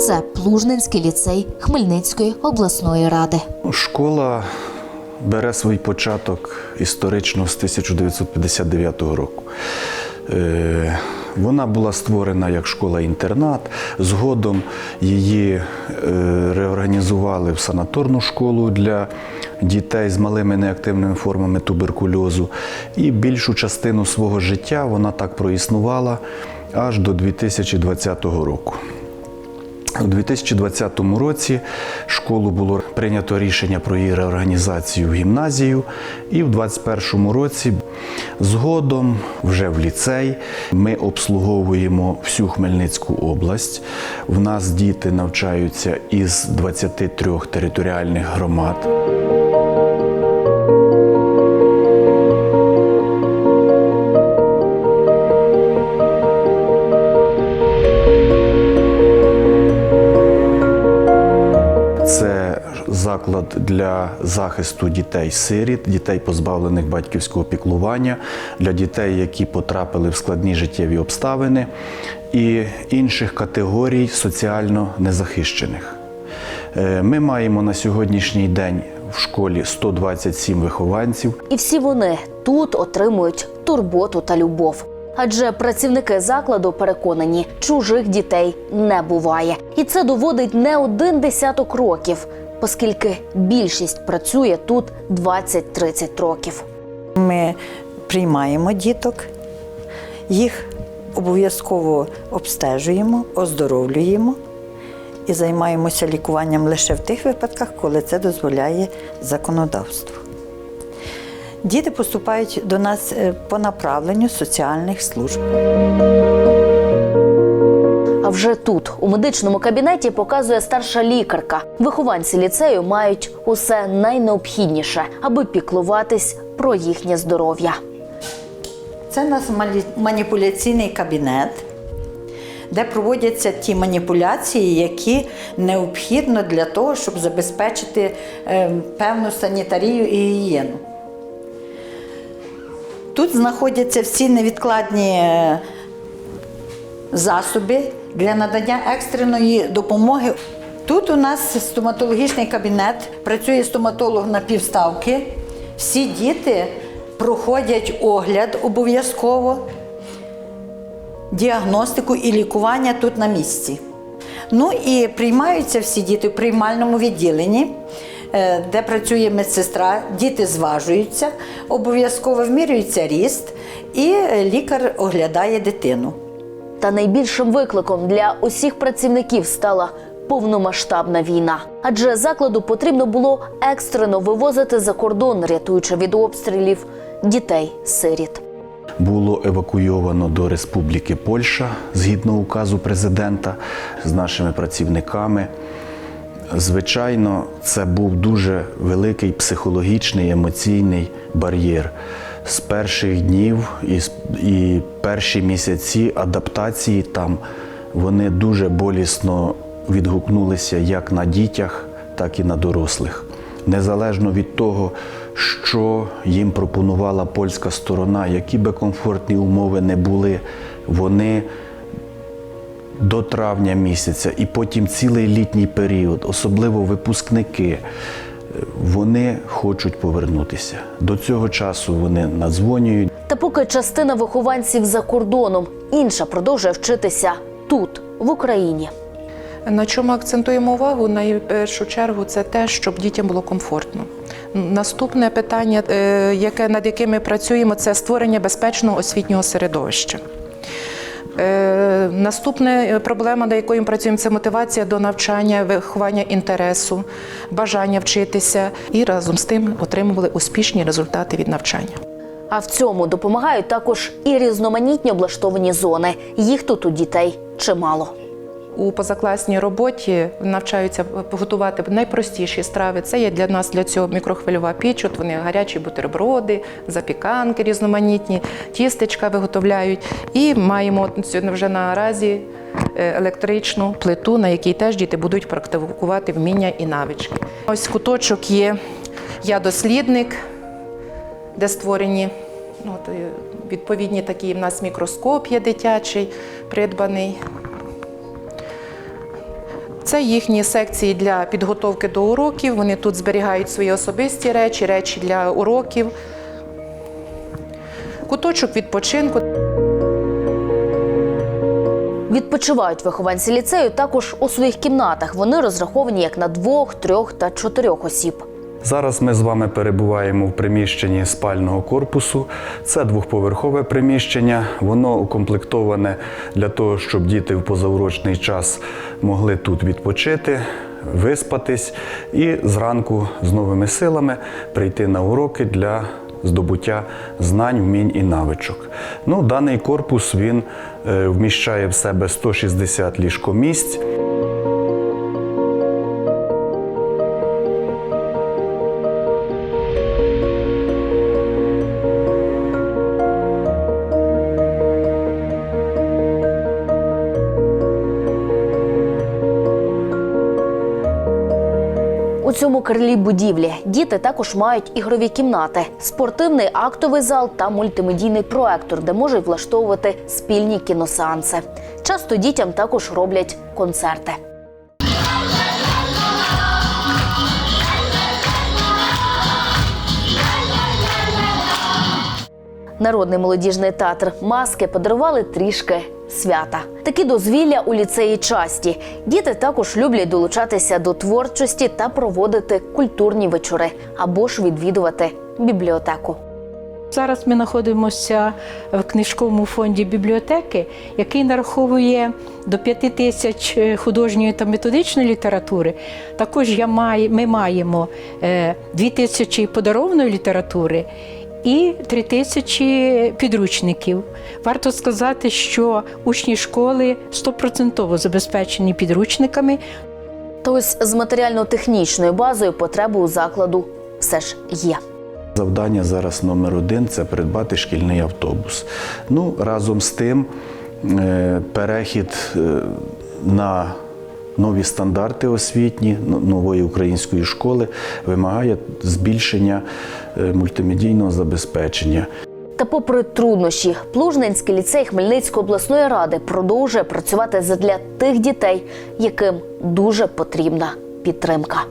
Це Плужненський ліцей Хмельницької обласної ради. Школа бере свій початок історично з 1959 року. Вона була створена як школа-інтернат. Згодом її е, реорганізували в санаторну школу для дітей з малими неактивними формами туберкульозу. І більшу частину свого життя вона так проіснувала аж до 2020 року. У 2020 році школу було прийнято рішення про її реорганізацію в гімназію, і в 2021 році згодом вже в ліцей ми обслуговуємо всю Хмельницьку область. В нас діти навчаються із 23 територіальних громад. Заклад для захисту дітей-сиріт, дітей, позбавлених батьківського піклування, для дітей, які потрапили в складні життєві обставини, і інших категорій соціально незахищених. Е, Ми маємо на сьогоднішній день в школі 127 вихованців. І всі вони тут отримують турботу та любов. Адже працівники закладу переконані, чужих дітей не буває, і це доводить не один десяток років, оскільки більшість працює тут 20-30 років. Ми приймаємо діток, їх обов'язково обстежуємо, оздоровлюємо і займаємося лікуванням лише в тих випадках, коли це дозволяє законодавство. Діти поступають до нас е, по направленню соціальних служб. Вже тут, у медичному кабінеті, показує старша лікарка. Вихованці ліцею мають усе найнеобхідніше, аби піклуватись про їхнє здоров'я. Це у нас маніпуляційний кабінет, де проводяться ті маніпуляції, які необхідно для того, щоб забезпечити е, певну санітарію і гігієну. Тут знаходяться всі невідкладні е, засоби для надання екстреної допомоги. Тут у нас стоматологічний кабінет, працює стоматолог на півставки. Всі діти проходять огляд обов'язково, діагностику і лікування тут на місці. Ну і приймаються всі діти в приймальному відділенні, е, де працює медсестра, діти зважуються, обов'язково вмірюється ріст, і е, лікар оглядає дитину. Та найбільшим викликом для усіх працівників стала повномасштабна війна. Адже закладу потрібно було екстрено вивозити за кордон, рятуючи від обстрілів дітей-сиріт. було евакуйовано до Республіки Польща згідно указу президента з нашими працівниками. Звичайно, це був дуже великий психологічний емоційний бар'єр. З перших днів і, і перші місяці адаптації там вони дуже болісно відгукнулися як на дітях, так і на дорослих. Незалежно від того, що їм пропонувала польська сторона, які би комфортні умови не були, вони до травня місяця і потім цілий літній період, особливо випускники, вони хочуть повернутися. До цього часу вони надзвонюють. Та поки частина вихованців за кордоном, інша продовжує вчитися тут, в Україні. На чому акцентуємо увагу? Найпершу чергу це те, щоб дітям було комфортно. Наступне питання, е, яке, над яким ми працюємо, це створення безпечного освітнього середовища. Е, Наступна е, проблема, на якою ми працюємо, це мотивація до навчання, виховання інтересу, бажання вчитися і разом з тим отримували успішні результати від навчання. А в цьому допомагають також і різноманітні облаштовані зони. Їх тут у дітей чимало. У позакласній роботі навчаються готувати найпростіші страви. Це є для нас для цього мікрохвильова піч. От вони гарячі бутерброди, запіканки різноманітні, тістечка виготовляють. І маємо вже наразі е, електричну плиту, на якій теж діти будуть практикувати вміння і навички. Ось куточок є я дослідник, де створені ну, от, е, відповідні такі в нас мікроскоп є дитячий, придбаний Це їхні секції для підготовки до уроків. Вони тут зберігають свої особисті речі, речі для уроків. Куточок відпочинку. Відпочивають вихованці ліцею також у своїх кімнатах. Вони розраховані як на двох, трьох та чотирьох осіб. Зараз ми з вами перебуваємо в приміщенні спального корпусу. Це двохповерхове приміщення. Воно укомплектоване для того, щоб діти в позаурочний час могли тут відпочити, виспатись і зранку з новими силами прийти на уроки для здобуття знань, вмінь і навичок. Ну, даний корпус він е, вміщає в себе 160 ліжкомісць. У цьому крилі будівлі діти також мають ігрові кімнати, спортивний актовий зал та мультимедійний проектор, де можуть влаштовувати спільні кіносеанси. Часто дітям також роблять концерти. Народний молодіжний театр маски подарували трішки свята. Такі дозвілля у ліцеї часті. Діти також люблять долучатися до творчості та проводити культурні вечори або ж відвідувати бібліотеку. Зараз ми знаходимося в книжковому фонді бібліотеки, який нараховує до 5 тисяч е, художньої та методичної літератури. Також я маю, ми маємо 2 тисячі подарованої літератури і 3 тисячі підручників. Варто сказати, що учні школи 100% забезпечені підручниками, ось з матеріально-технічною базою потреби у закладу все ж є. Завдання зараз номер один це придбати шкільний автобус. Ну, разом з тим, е, перехід е, на нові стандарти освітні нової української школи вимагає збільшення е, мультимедійного забезпечення. Та попри труднощі, Плужненський ліцей Хмельницької обласної ради продовжує працювати задля тих дітей, яким дуже потрібна підтримка.